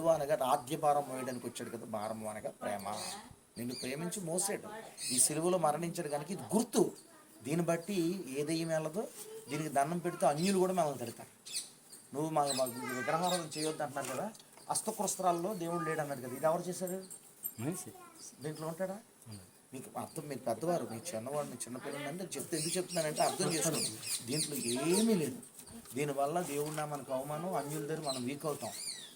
అడ్డు అనగా రాజ్య భారం మోయడానికి వచ్చాడు కదా భారం అనగా ప్రేమ. నిన్ను ప్రేమించి మోసాడు. ఈ సిలువలో మరణించాడు కనుక ఇది గుర్తు. దీన్ని బట్టి ఏ దెయ్యం వెళ్ళదో దీనికి దండం పెడితే అన్యులు కూడా మనల్ని తిడతారు. నువ్వు మా విగ్రహారాధన చేయొద్దు అంటున్నారు కదా అస్తకృస్త్రాల్లో దేవుడు లేడు అన్నాడు కదా ఇది ఎవరు చేశారు? మనిషి. దీంట్లో ఉంటాడా? మీకు అర్థం మీరు పెద్దవారు మీ చిన్నవాడు మీ చిన్నపిల్లలు అంటే చెప్తే ఎందుకు చెప్తున్నానంటే అర్థం చేసుకోండి. దీంట్లో ఏమీ లేదు. దీనివల్ల దేవుడు నా మనకు అవమానం అన్యుల దగ్గర మనం వీక్ అవుతాం.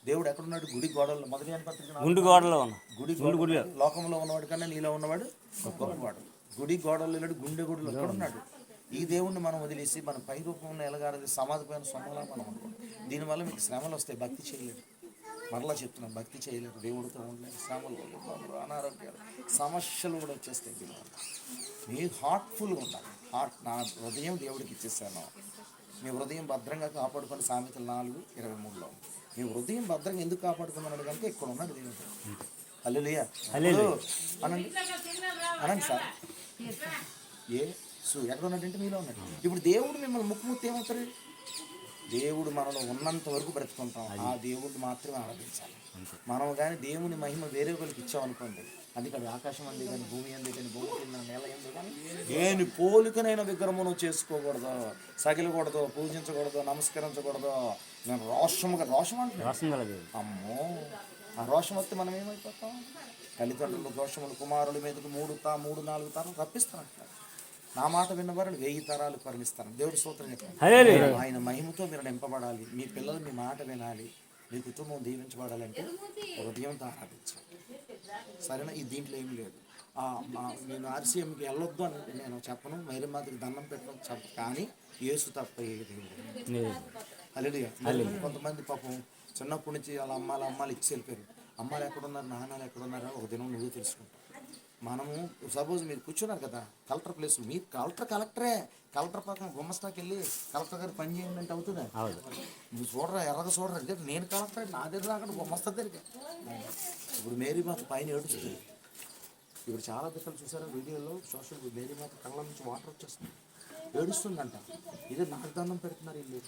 దేవుడు ఎక్కడున్నాడు? గుడి గోడల్లో. మొదటి పత్రిక గుండు గోడలో ఉన్నా గుడి గోడ లోకంలో ఉన్నవాడు కన్నా నీలో ఉన్నవాడు గొప్పవాడు. గుడి గోడల్లో లేడు గుండె గుడిలో ఎక్కడ ఉన్నాడు? ఈ దేవుణ్ణి మనం వదిలేసి మన పై రూపంలో ఎలగారది సమాధి పైన సొమ్మలా మనం అనుకోండి దీనివల్ల మీకు శ్రమలు వస్తాయి. భక్తి చేయలేడు మరలా చెప్తున్నాను భక్తి చేయలేరు దేవుడితో ఉండలేరు శ్రమలు. అనారోగ్యాలు. సమస్యలు కూడా వచ్చేస్తాయి దీనివల్ల. మీ హార్ట్ఫుల్గా ఉండాలి. హార్ట్ నా హృదయం దేవుడికి ఇచ్చేసాను. మీ హృదయం భద్రంగా కాపాడుకొని సామెతలు నాలుగు ఇరవై మూడులో. మీ హృదయం భద్రంగా ఎందుకు కాపాడుకున్నాడు కనుక ఇక్కడ ఉన్నాడు దేవుడు. హల్లెలూయా. అనండి. అనండి సార్. ఏ సు ఎక్కడ ఉన్నాడంటే మీలో ఉన్నాడు. ఇప్పుడు దేవుడు మిమ్మల్ని ముక్కు ముత్తి ఏమవుతారు? దేవుడు మనలో ఉన్నంత వరకు బ్రతుకుంటాం. ఆ దేవుడిని మాత్రమే ఆరాధించాలి. మనం కానీ దేవుని మహిమ వేరే ఒకరికి ఇచ్చామనుకోండి అందుకని ఆకాశం అంది కానీ భూమి అంది కానీ భూమి కింద నేల ఎందు కానీ దేని పోలికనైన విగ్రహమును చేసుకోకూడదు. సగిలకూడదు పూజించకూడదు నమస్కరించకూడదు. నేను రోషముగా రోషం కలదు అమ్మో! ఆ రోషం వస్తే మనం ఏమైపోతాం తల్లిదండ్రులు దోషములు కుమారుల మీదకి మూడు తా మూడు నాలుగు తరాలు రప్పిస్తానంటున్నారు నా మాట విన్నవారిని వెయ్యి తరాలు కరుణిస్తాను దేవుడి సూత్రం హల్లెలూయా. ఆయన మహిమతో మీరు నింపబడాలి. మీ పిల్లలు మీ మాట వినాలి. మీ కుటుంబం దీవించబడాలంటే హృదయంతో ఆరాధించాలి. సరేనా? ఈ దీంట్లో ఏం లేదు. నేను ఆర్సీఎంకి వెళ్ళొద్దు అని నేను చెప్పను. మైరి మాదిరి దండం పెట్టడం చెప్ప కానీ యేసు తప్ప ఏది కొంతమంది పాపం చిన్నప్పటి నుంచి వాళ్ళ అమ్మాలు అమ్మాలు ఇచ్చి వెళ్ళిపోయారు. అమ్మాలు ఎక్కడున్నారు? నాన్నలు ఎక్కడున్నారో? ఒక దినం నువ్వు తెలుసుకుంటావు. మనము సపోజ్ మీరు కూర్చున్నారు కదా కలెక్టర్ ప్లేస్ మీరు కలెక్టర్ కలెక్టరే. కలెక్టర్ పక్కన గుమ్మస్తాకి వెళ్ళి కలెక్టర్ గారు పని చేయండి అంటే అవుతుందా నువ్వు చూడరా ఎర్రగా చూడరా. అంటే నేను కలెక్టర్ నా దగ్గర అక్కడ గుమ్మస్తా దగ్గర ఇప్పుడు మేరీ మాత పైన ఏడుస్తుంది. ఇప్పుడు చాలా దిక్కలు చూసారా వీడియోలో? సోషల్ మేరీ మాత కళ్ళ నుంచి వాటర్ వచ్చేస్తుంది. ఏడుస్తుందంట. ఇది నాకు దండం పెడుతున్నారు వీళ్ళు.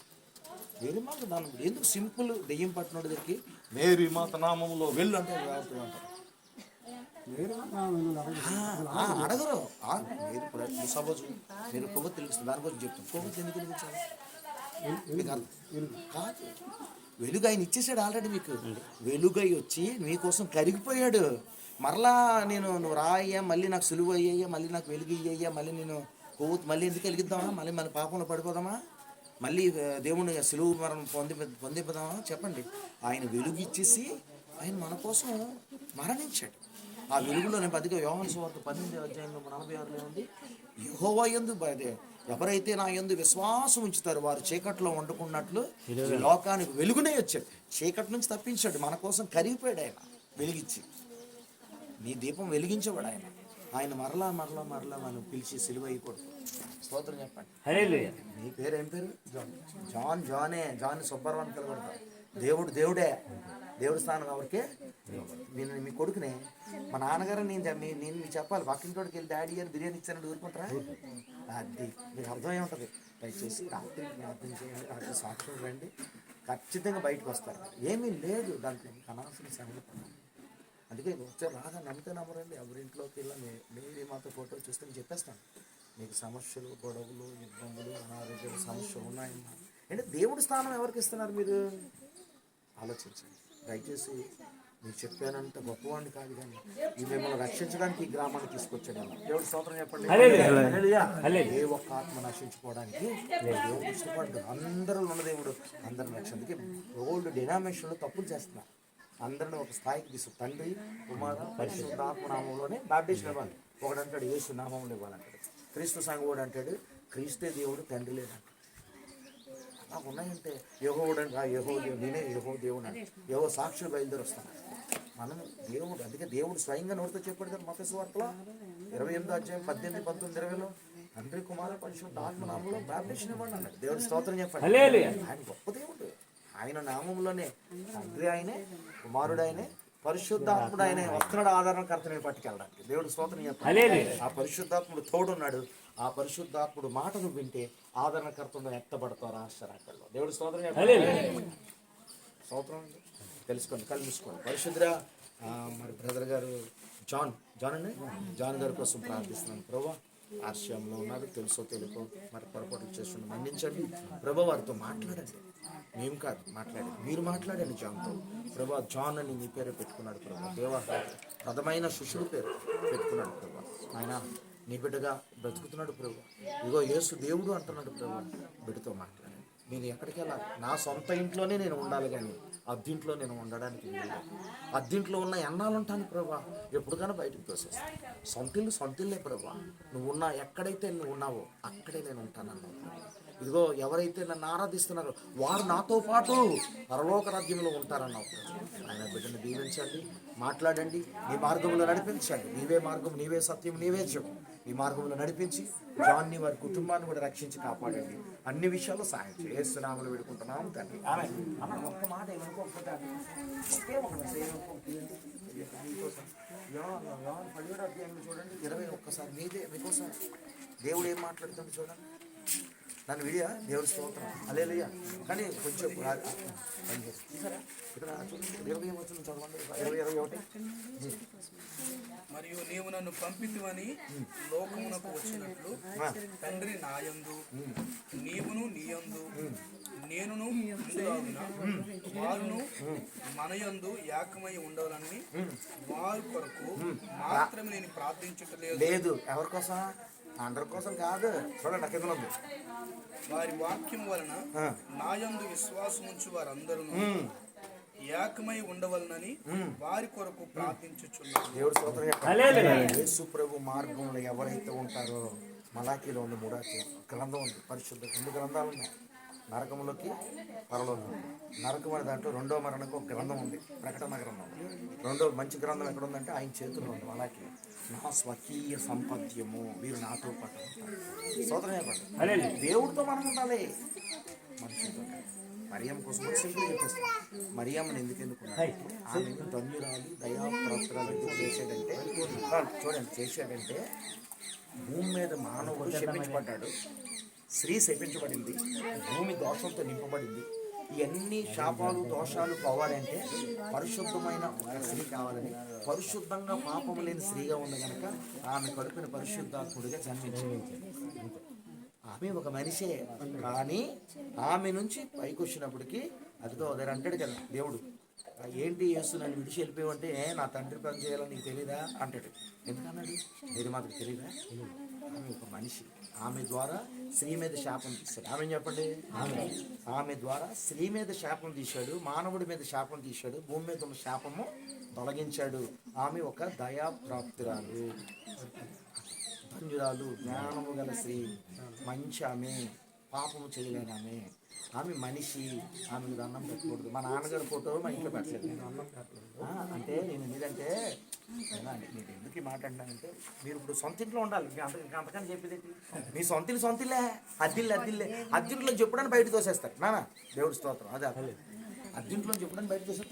మేరీ మాత దండం పెడు- ఎందుకు సింపుల్ దెయ్యం పట్టినోడి దగ్గరికి? మేరీ మాత నామంలో వెళ్ళు అంటే అంటారు అడగరు. మీరు ఇప్పుడు సపోజ్ మీరు కొవ్వు తెలుస్తుంది. దానికోసం చెప్తాను కొవ్వు ఎందుకు వెలిగించాలి కాదు. వెలుగు ఆయన ఇచ్చేసాడు ఆల్రెడీ మీకు. వెలుగై వచ్చి మీకోసం కరిగిపోయాడు. మరలా నేను నువ్వు రాయ్యా మళ్ళీ నాకు సులువు అయ్యయ్యా మళ్ళీ నాకు వెలుగు ఇయ్యయ్యా మళ్ళీ నేను కొవ్వు మళ్ళీ ఎందుకు వెలిగిద్దామా? మళ్ళీ మన పాపంలో పడిపోదామా? మళ్ళీ దేవుని సులువు మరణం పొంది పొందిపోదామా? చెప్పండి. ఆయన వెలుగు ఇచ్చేసి ఆయన మన కోసం మరణించాడు. ఆ వెలుగులో నేను పదిగా యోహన్ సువార్త పన్నెండు అధ్యాయంలో నలభై ఆరులో ఉంది. యెహోవా యందు అదే ఎవరైతే నా యందు విశ్వాసం ఉంచుతారో వారు చీకట్లో వండుకున్నట్లు లోకానికి వెలుగునే వచ్చాడు. చీకటి నుంచి తప్పించాడు. మన కోసం కరిగిపోయాడు ఆయన వెలిగించి. నీ దీపం వెలిగించబడు ఆయన. ఆయన మరలా మరలా మరలా మనం పిలిచి సిలువైకూడదు స్తోత్రం చెప్పండి. నీ పేరు ఏం పేరు? జాన్ జాన్ జానే జాన్ సుబ్బరావు అని పిలవడతారు దేవుడు దేవుడే. దేవుడి స్థానం ఎవరికే నేను మీ కొడుకునే. మా నాన్నగారు నేను మీ- నేను మీకు చెప్పాలి. పక్కింటోడికి వెళ్ళి డాడీ గారు బిర్యానీ ఇచ్చారని ఊరుకుంటారా? అది మీకు అర్థమై ఉంటుంది. దయచేసి రాత్రి అర్థం చేయండి రాత్రి సాక్షులు రండి. ఖచ్చితంగా బయటకు వస్తారు. ఏమీ లేదు. దాంట్లో అనవసరం శ్రమలు అందుకే వచ్చే రాగా నమ్మితే నమ్మరండి. ఎవరింట్లోకి వెళ్ళి మీరు మాతో ఫోటో చూస్తే నేను చెప్పేస్తాను. మీకు సమస్యలు గొడవలు ఇబ్బందులు అనారోగ్యాలు సమస్యలు ఉన్నాయమ్మా. అంటే దేవుడి స్థానం ఎవరికి ఇస్తున్నారు మీరు? ఆలోచించండి. దయచేసి మీరు చెప్పానంత గొప్పవాడిని కాదు కానీ ఈ మిమ్మల్ని రక్షించడానికి ఈ గ్రామాన్ని తీసుకొచ్చాడు అలా. దేవుడి స్తోత్రం చెప్పండి. ఏ ఒక్క ఆత్మ నశించుకోవడానికి దేవుడు ఇష్టపడ్డు అందరూ ఉన్న దేవుడు అందరిని రక్షించడానికి ఓల్డ్ డినామినేషన్లో తప్పులు చేస్తున్నారు. అందరిని ఒక స్థాయికి తీసుకు తండ్రి కుమార పరిశుద్ధ ఆత్మనామంలోనే బాప్టిస్ట్ ఇవ్వాలి. ఒకడు అంటాడు యేసు నామంలో ఇవ్వాలంటాడు. క్రీస్తు సంఘం అంటాడు క్రీస్తే దేవుడు తండ్రి లేదంటాడు అలా ఉన్నాయంటే యహోవుడు అంటే యహో దేవుడు నేనే యహో దేవుడు అని యహో సాక్షులు బయలుదేరి వస్తాను. మనం దేవుడు అందుకే దేవుడు స్వయంగా నోటితో చెప్పాడు కదా మత వార్తలో. ఇరవై ఎనిమిది అధ్యాయం పద్దెనిమిది పంతొమ్మిది ఇరవైలో తండ్రి కుమార పరిశుద్ధ ఆత్మనామంలో బాప్టిషన్ ఇవ్వండి అన్నాడు. దేవుడు స్తోత్రం చెప్పండి. హల్లెలూయా. ఆయన గొప్ప దేవుడు. ఆయన నామంలోనే తండ్రి ఆయనే కుమారుడు ఆయనే పరిశుద్ధాత్ముడు ఆయనే. వస్త్రుడు ఆదరణకర్తని పట్టుకెళ్ళడానికి. దేవుడు స్తోత్రం చెప్పండి. హల్లెలూయా. ఆ పరిశుద్ధాత్ముడు తోడున్నాడు. ఆ పరిశుద్ధాత్ముడు మాటను వింటే ఆదరణకర్తను ఎత్తబడతారు? ఆశ్చర్యకల్లో దేవుడు స్తోత్రం. స్తోత్రం అండి. తెలుసుకోండి కళ్ళు మూసుకోండి పరిశుద్ధ మరి బ్రదర్ గారు జాన్ జాన్ అండి? జాన్ గారి కోసం ప్రార్థిస్తున్నాను. ప్రభా ఆశయంలో ఉన్నారు తెలుసో తెలుకో మరి పొరపాట్లు చేస్తుండే మన్నించండి. ప్రభా వారితో మాట్లాడండి. మేము కాదు మాట్లాడండి. మీరు మాట్లాడండి జాన్తో. ప్రభా జాన్ అని నీ పేరు పెట్టుకున్నాడు ప్రభా. దేవా ప్రథమైన శిష్యుడు పేరు పెట్టుకున్నాడు ప్రభా. ఆయన నీ బిడ్డగా బ్రతుకుతున్నాడు ప్రభు. ఇగో యేసు దేవుడు అంటున్నాడు ప్రభు. బిడ్డతో మాట్లాడండి. నేను ఎక్కడికి వెళ్ళాలి? నా సొంత ఇంట్లోనే నేను ఉండాలి కానీ అద్దింట్లో నేను ఉండడానికి వీలు అద్దింట్లో ఉన్న ఎన్నాళ్ళు ఉంటాను ప్రభా? ఎప్పటికైనా బయటకు తోసేస్తాను సొంతిల్లు సొంతిల్లే ప్రభా. నువ్వు ఉన్నా ఎక్కడైతే నువ్వు ఉన్నావో అక్కడే నేను ఉంటానన్నా ఇదిగో ఎవరైతే నన్ను ఆరాధిస్తున్నారో వారు నాతో పాటు పరలోక రాజ్యంలో ఉంటారన్నావు ఆయన బిడ్డను దీవించండి మాట్లాడండి నీ మార్గంలో నడిపించండి. నీవే మార్గం నీవే సత్యం నీవే జీవం ఈ మార్గంలో నడిపించి జాన్ని వారి కుటుంబాన్ని కూడా రక్షించి కాపాడండి. అన్ని విషయాలు సాయం చేస్తున్నామని వేడుకుంటున్నాం తండ్రి. ఒక్క మాట చూడండి ఇరవై ఒక్కసారి మీదే మీకోసం దేవుడు ఏం మాట్లాడుతుంది చూడండి. నన్ను విడియా? దేవుడి స్తోత్రం. అలేలుయ్యా కానీ కొంచెం ఇక్కడ ఇరవై చదవండి. ఇరవై ఇరవై ఒకటి. మరియు నీవు నన్ను పంపితివని లోకమునకు వచ్చినట్లు. తండ్రి నాయందు నీవును నీయందు నేనును వారును మనయందు ఏకమై ఉండాలని వారి కొరకు మాత్రమే నేను ప్రార్థించటలేదు లేదు. ఎవరి కోసం అందరి కోసం కాదు చూడండి కింద ఉంది వారి వాక్యం వలన. నాయందు విశ్వాసం ఉంచి వారందరూ. ఏకమై ఉండవలనని వారి కొరకు ప్రార్థించుచున్నాను దేవుడు స్తోత్రం. యేసు ప్రభు మార్గంలో ఎవరైతే ఉంటారో మలాఖీలో ఉంది మూడో. గ్రంథం ఉంది పరిశుద్ధ రెండు గ్రంథాలు ఉన్నాయి నరకంలోకి పరలోకం. నరకం అనే దాంట్లో రెండో మరణకు ఒక గ్రంథం ఉంది ప్రకటన గ్రంథం. రెండో మంచి గ్రంథం ఎక్కడ ఉందంటే ఆయన చేతిలో ఉంది మలాకి నా స్వకీయ సంపద్యము వీరు నాతో పాటు చెప్పండి దేవుడితో మనం ఉండాలి. మనుషులతో. మరియమ్మ కోసం సింపుల్ చెప్పేస్తాం. మరియమ్మని ఎందుకు ఎన్నుకున్నాడు ఆమె ధన్యురాలు దయాప్రాప్తురాలు ఎందుకు చేశాడంటే చూడండి చేశాడంటే భూమి మీద మానవుడు శపించబడ్డాడు. స్త్రీ శపించబడింది భూమి దోషంతో నింపబడింది. ఇవన్నీ శాపాలు దోషాలు పోవాలంటే పరిశుద్ధమైన స్త్రీ కావాలని పరిశుద్ధంగా పాపం లేని స్త్రీగా ఉంది కనుక ఆమె కడుపున పరిశుద్ధాత్ముడిగా జన్మించింది. ఆమె ఒక మనిషే కానీ ఆమె నుంచి పైకి వచ్చినప్పటికీ అదిగో అదే అంటాడు కదా దేవుడు. ఏంటి యేసు నన్ను విడిచి వెళ్ళిపోయావంటే నా తండ్రి పని చేయాలని నీకు తెలీదా? అంటాడు. ఎందుకన్నాడు ఇది మాకు తెలీదా? ఆమె ఒక మనిషి. ఆమె ద్వారా స్త్రీ మీద శాపం తీశాడు. ఆమె చెప్పండి? ఆమె. ఆమె ద్వారా స్త్రీ మీద శాపం తీశాడు మానవుడి మీద శాపం తీశాడు భూమి మీద ఉన్న శాపము తొలగించాడు. ఆమె ఒక దయాప్రాప్తురాలు. ధన్యురాలు జ్ఞానము గల స్త్రీ. మంచి ఆమె. పాపము చేయలేని ఆమె ఆమె మనిషి ఆమెకు దండం పెట్టకూడదు. మా నాన్నగారి ఫోటో మా ఇంట్లో పెట్టలేదు. నేను అన్నం పెట్టలేదు. అంటే నేను ఎందుకంటే నేను ఎందుకు ఈ మాట అంటానంటే మీరు ఇప్పుడు సొంత ఇంట్లో ఉండాలి. మీ అంత ఇంకా అంతకని చెప్పేది? మీ సొంత ఇల్లు సొంత ఇల్లే అద్దిల్లు అద్దిల్లే. అద్దింట్లో చెప్పడానికి బయట తోసేస్తారు. నానా దేవుడి స్తోత్రం. అదే అద్దింట్లో చెప్పడానికి బయట తోసేస్తారు.